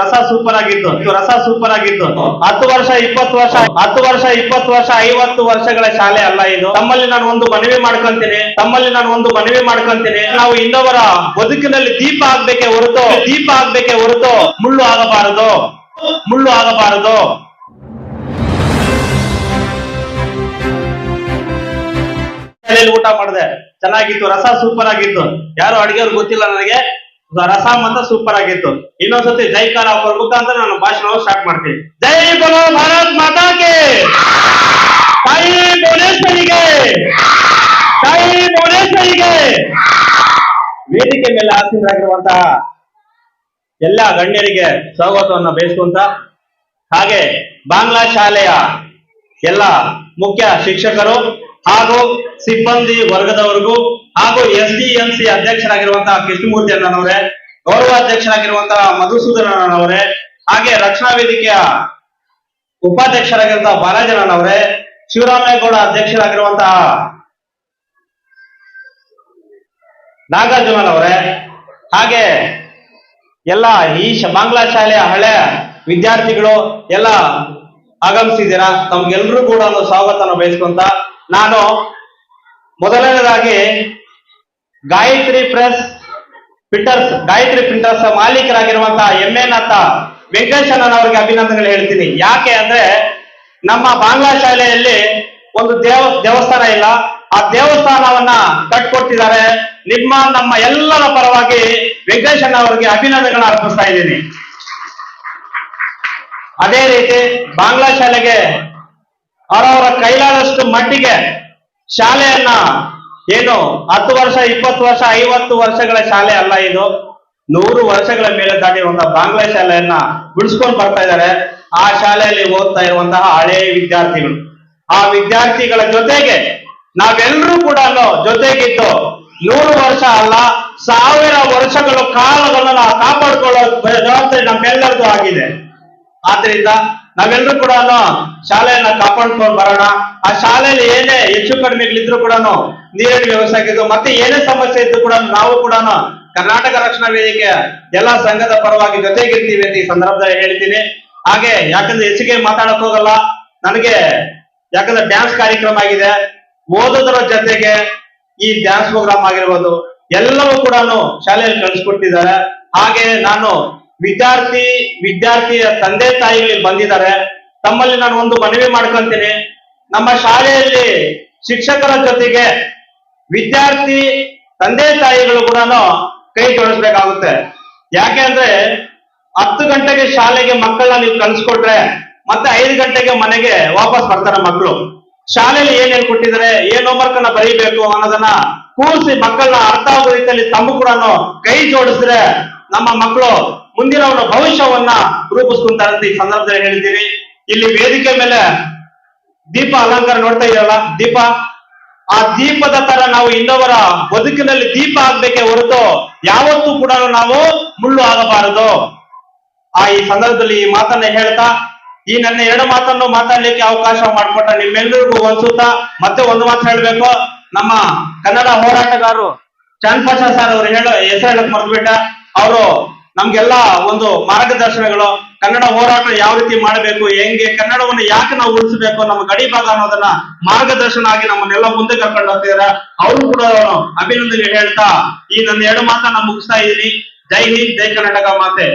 ರಸ ಸೂಪರ್ ಆಗಿತ್ತು. ರಸ ಸೂಪರ್ ಆಗಿತ್ತು. ಹತ್ತು ವರ್ಷ ಇಪ್ಪತ್ತು ವರ್ಷ ಹತ್ತು ವರ್ಷ ಇಪ್ಪತ್ತು ವರ್ಷ ಐವತ್ತು ವರ್ಷಗಳ ಶಾಲೆ ಅಲ್ಲ ಇದು. ತಮ್ಮಲ್ಲಿ ನಾನು ಒಂದು ಮನವಿ ಮಾಡ್ಕೊಂತೀನಿ. ತಮ್ಮಲ್ಲಿ ನಾನು ಒಂದು ಮನವಿ ಮಾಡ್ಕೊಂತೀನಿ. ನಾವು ಇನ್ನೊಬ್ಬರ ಬದುಕಿನಲ್ಲಿ ದೀಪ ಆಗ್ಬೇಕೆ ಹೊರತು ದೀಪ ಆಗ್ಬೇಕೆ ಹೊರತು ಮುಳ್ಳು ಆಗಬಾರದು. ಮುಳ್ಳು ಆಗಬಾರದು. ಊಟ ಮಾಡಿದೆ. ಚೆನ್ನಾಗಿತ್ತು ರಸ ಸೂಪರ್ ಆಗಿತ್ತು. ಯಾರು ಅಡಿಗೆಯವ್ರು ಗೊತ್ತಿಲ್ಲ ನನಗೆ. ರಸ ಮಾತ್ರ ಸೂಪರ್ ಆಗಿತ್ತು. ಇನ್ನೊಂದ್ಸತಿ ಜೈಕಾರ ಅವ್ರ ಮುಖಾಂತರ ನಾನು ಭಾಷಣ ಸ್ಟಾರ್ಟ್ ಮಾಡ್ತೀನಿ. ಜೈ ಬಲೋ ಭಾರತ್ ಮಾತಾಕೆ ತಾಯಿ ಭುವನೇಶ್ವರಿಗೆ! ತಾಯಿ ಭುವನೇಶ್ವರಿಗೆ! ವೇದಿಕೆ ಮೇಲೆ ಆಸೀನರಾಗಿರುವಂತಹ ಎಲ್ಲ ಗಣ್ಯರಿಗೆ ಸ್ವಾಗತವನ್ನು ಬಯಸುವಂತ ಹಾಗೆ ಬಾಂಗ್ಲಾ ಶಾಲೆಯ ಎಲ್ಲ ಮುಖ್ಯ ಶಿಕ್ಷಕರು ಹಾಗೂ ಸಿಬ್ಬಂದಿ ವರ್ಗದವರಿಗೂ ಹಾಗೂ ಎಸ್ ಡಿ ಎಂ ಸಿ ಅಧ್ಯಕ್ಷರಾಗಿರುವಂತಹ ಕೃಷ್ಣಮೂರ್ತಿ ಅಣ್ಣನವರೇ ಗೌರವ ಅಧ್ಯಕ್ಷರಾಗಿರುವಂತಹ ಮಧುಸೂದನ್ ಹಾಗೆ ರಕ್ಷಣಾ ವೇದಿಕೆಯ ಉಪಾಧ್ಯಕ್ಷರಾಗಿರುವಂತಹ ಬಾಲಾಜನವರೇ ಶಿವರಾಮೇಗೌಡ ಅಧ್ಯಕ್ಷರಾಗಿರುವಂತಹ ನಾಗಾರ್ಜುನನವರೇ ಹಾಗೆ ಎಲ್ಲ ಈ ಬಾಂಗ್ಲಾ ಶಾಲೆಯ ಹಳೆ ವಿದ್ಯಾರ್ಥಿಗಳು ಎಲ್ಲ ಆಗಮಿಸಿದ್ದೀರಾ? ತಮ್ಗೆಲ್ರೂ ಕೂಡ ಒಂದು ಸ್ವಾಗತನ ಬಯಸ್ಕೊಂತ ನಾನು ಮೊದಲನೇದಾಗಿ Gayatri press printers, Gayatri printers ಮಾಲೀಕರಾಗಿರುವಂತಹ M N ಅತ್ತ ವೆಂಕಟೇಶಣ್ಣನವರಿಗೆ ಅಭಿನಂದನೆಗಳು ಹೇಳ್ತೀನಿ. ಯಾಕೆ ಅಂದ್ರೆ ನಮ್ಮ ಬಾಂಗ್ಲಾ ಶಾಲೆಯಲ್ಲಿ ಒಂದು ದೇವ, ದೇವಸ್ಥಾನ ಇಲ್ಲ. ಆ ದೇವಸ್ಥಾನವನ್ನ ಕಟ್ಕೊಟ್ಟಿದ್ದಾರೆ ನಿಮ್ಮ ನಮ್ಮ ಎಲ್ಲರ ಪರವಾಗಿ ವೆಂಕಟೇಶಣ್ಣ ಅವರಿಗೆ ಅಭಿನಂದನೆಗಳನ್ನ ಅರ್ಪಿಸ್ತಾ ಇದ್ದೀನಿ. ಅದೇ ರೀತಿ ಬಾಂಗ್ಲಾ ಶಾಲೆಗೆ ಅವರವರ ಕೈಲಾದಷ್ಟು ಮಟ್ಟಿಗೆ ಶಾಲೆಯನ್ನ ಏನು, ಹತ್ತು ವರ್ಷ, ಇಪ್ಪತ್ತು ವರ್ಷ, ಐವತ್ತು ವರ್ಷಗಳ ಶಾಲೆ ಅಲ್ಲ ಇದು. ನೂರು ವರ್ಷಗಳ ಮೇಲೆ ದಾಟಿರುವಂತಹ ಬಾಂಗ್ಲಾ ಶಾಲೆಯನ್ನ ಬಿಡಿಸ್ಕೊಂಡು ಬರ್ತಾ ಇದ್ದಾರೆ. ಆ ಶಾಲೆಯಲ್ಲಿ ಓದ್ತಾ ಇರುವಂತಹ ಹಳೆ ವಿದ್ಯಾರ್ಥಿಗಳು. ಆ ವಿದ್ಯಾರ್ಥಿಗಳ ಜೊತೆಗೆ ನಾವೆಲ್ಲರೂ ಕೂಡ ಜೊತೆಗಿದ್ದು ನೂರು ವರ್ಷ ಅಲ್ಲ, ಸಾವಿರ ವರ್ಷಗಳ ನಾವು ಕಾಪಾಡಿಕೊಳ್ಳೋ ಜವಾಬ್ದಾರಿ ನಮ್ಮೆಲ್ಲರದು ಆಗಿದೆ. ಆದ್ರಿಂದ ನಾವೆಲ್ಲರೂ ಕೂಡ ಶಾಲೆಯನ್ನ ಕಾಪಾಡ್ಕೊಂಡು ಬರೋಣ. ಆ ಶಾಲೆಯಲ್ಲಿ ಏನೇ ಹೆಚ್ಚು ಕಡಿಮೆಗಳಿದ್ರು ಕೂಡ ನೀರಿನ ವ್ಯವಸ್ಥೆ ಆಗಿದ್ದು, ಮತ್ತೆ ಏನೇ ಸಮಸ್ಯೆ ಇದ್ರು ಕೂಡ ನಾವು ಕೂಡ ಕರ್ನಾಟಕ ರಕ್ಷಣಾ ವೇದಿಕೆ ಎಲ್ಲಾ ಸಂಘದ ಪರವಾಗಿ ಜೊತೆಗಿರ್ತೀವಿ ಅಂತ ಈ ಸಂದರ್ಭದಲ್ಲಿ ಹೇಳ್ತೀನಿ. ಹಾಗೆ ಯಾಕಂದ್ರೆ ಹೆಚ್ಚಿಗೆ ಮಾತಾಡಕ್ ಹೋಗಲ್ಲ. ನನಗೆ ಯಾಕಂದ್ರೆ ಡ್ಯಾನ್ಸ್ ಕಾರ್ಯಕ್ರಮ ಆಗಿದೆ. ಓದೋದ್ರ ಜೊತೆಗೆ ಈ ಡ್ಯಾನ್ಸ್ ಪ್ರೋಗ್ರಾಮ್ ಆಗಿರ್ಬೋದು, ಎಲ್ಲವೂ ಕೂಡ ಶಾಲೆಯಲ್ಲಿ ಕಳಿಸ್ಕೊಟ್ಟಿದ್ದಾರೆ. ಹಾಗೆ ನಾನು ವಿದ್ಯಾರ್ಥಿ, ವಿದ್ಯಾರ್ಥಿಯ ತಂದೆ ತಾಯಿಗಳಿಗೆ ಬಂದಿದ್ದಾರೆ. ತಮ್ಮಲ್ಲಿ ನಾನು ಒಂದು ಮನವಿ ಮಾಡ್ಕೊಂತೀನಿ. ನಮ್ಮ ಶಾಲೆಯಲ್ಲಿ ಶಿಕ್ಷಕರ ಜೊತೆಗೆ ವಿದ್ಯಾರ್ಥಿ, ತಂದೆ ತಾಯಿಗಳು ಕೂಡ ಕೈ ಜೋಡಿಸ್ಬೇಕಾಗುತ್ತೆ. ಯಾಕೆ ಅಂದ್ರೆ ಹತ್ತು ಗಂಟೆಗೆ ಶಾಲೆಗೆ ಮಕ್ಕಳನ್ನ ನೀವು ಕಳಿಸ್ಕೊಟ್ರೆ ಮತ್ತೆ ಐದು ಗಂಟೆಗೆ ಮನೆಗೆ ವಾಪಸ್ ಬರ್ತಾರೆ ಮಕ್ಕಳು. ಶಾಲೆಯಲ್ಲಿ ಏನ್ ಹೇಳ್ಕೊಟ್ಟಿದ್ದಾರೆ ಏನ್ ಹೋಮ್ವರ್ಕ್ ಅನ್ನ ಬರೀಬೇಕು ಅನ್ನೋದನ್ನ ಕೂರಿಸಿ ಮಕ್ಕಳನ್ನ ಅರ್ಥ ಆಗೋ ರೀತಿಯಲ್ಲಿ ತಮ್ಮ ಕೂಡ ಕೈ ಜೋಡಿಸಿದ್ರೆ ನಮ್ಮ ಮಕ್ಕಳು ಮುಂದಿನ ಒಂದು ಭವಿಷ್ಯವನ್ನ ರೂಪಿಸ್ಕೊಂತಾರೆ ಅಂತ ಈ ಸಂದರ್ಭದಲ್ಲಿ ಹೇಳಿದ್ದೀನಿ. ಇಲ್ಲಿ ವೇದಿಕೆ ಮೇಲೆ ದೀಪ ಅಲಂಕಾರ ನೋಡ್ತಾ ಇದೆಯಲ್ಲ ದೀಪ. ಆ ದೀಪದ ತರ ನಾವು ಇನ್ನೊಬ್ಬರ ಬದುಕಿನಲ್ಲಿ ದೀಪ ಆಗ್ಬೇಕೆ ಹೊರತು ಯಾವತ್ತೂ ಕೂಡ ನಾವು ಮುಳ್ಳು ಆಗಬಾರದು ಆ ಈ ಸಂದರ್ಭದಲ್ಲಿ ಈ ಮಾತನ್ನ ಹೇಳ್ತಾ, ಈ ನನ್ನ ಎರಡು ಮಾತನ್ನು ಮಾತಾಡ್ಲಿಕ್ಕೆ ಅವಕಾಶ ಮಾಡಿಕೊಟ್ಟ ನಿಮ್ಮೆಲ್ಲರಿಗೂ ಅನ್ಸುತ್ತಾ ಮತ್ತೆ ಒಂದು ಮಾತು ಹೇಳ್ಬೇಕು. ನಮ್ಮ ಕನ್ನಡ ಹೋರಾಟಗಾರರು ಚನ್ನಪಶ ಸರ್ ಅವರು ಹೇಳೋ ಹೆಸರು ಹೇಳಕ್ ಮರ್ತ್ಬಿಟ್ಟ. ಅವರು ನಮ್ಗೆಲ್ಲ ಒಂದು ಮಾರ್ಗದರ್ಶನಗಳು. ಕನ್ನಡ ಹೋರಾಟ ಯಾವ ರೀತಿ ಮಾಡಬೇಕು, ಹೆಂಗೆ, ಕನ್ನಡವನ್ನು ಯಾಕೆ ನಾವು ಉಳಿಸಬೇಕು ನಮ್ಮ ಗಡಿ ಭಾಗ ಅನ್ನೋದನ್ನ ಮಾರ್ಗದರ್ಶನ ಆಗಿ ನಮ್ಮನ್ನೆಲ್ಲ ಮುಂದೆ ಕರ್ಕೊಂಡು ಹೋಗ್ತಿದಾರೆ. ಅವರು ಕೂಡ ಅಭಿನಂದನೆ ಹೇಳ್ತಾ, ಈ ನನ್ನ ಎರಡು ಮಾತನ್ನ ಮುಗಿಸ್ತಾ ಇದ್ದೀನಿ. ಜೈ ಹಿಂದ್, ಜೈ ಕರ್ನಾಟಕ ಮಾತೆ.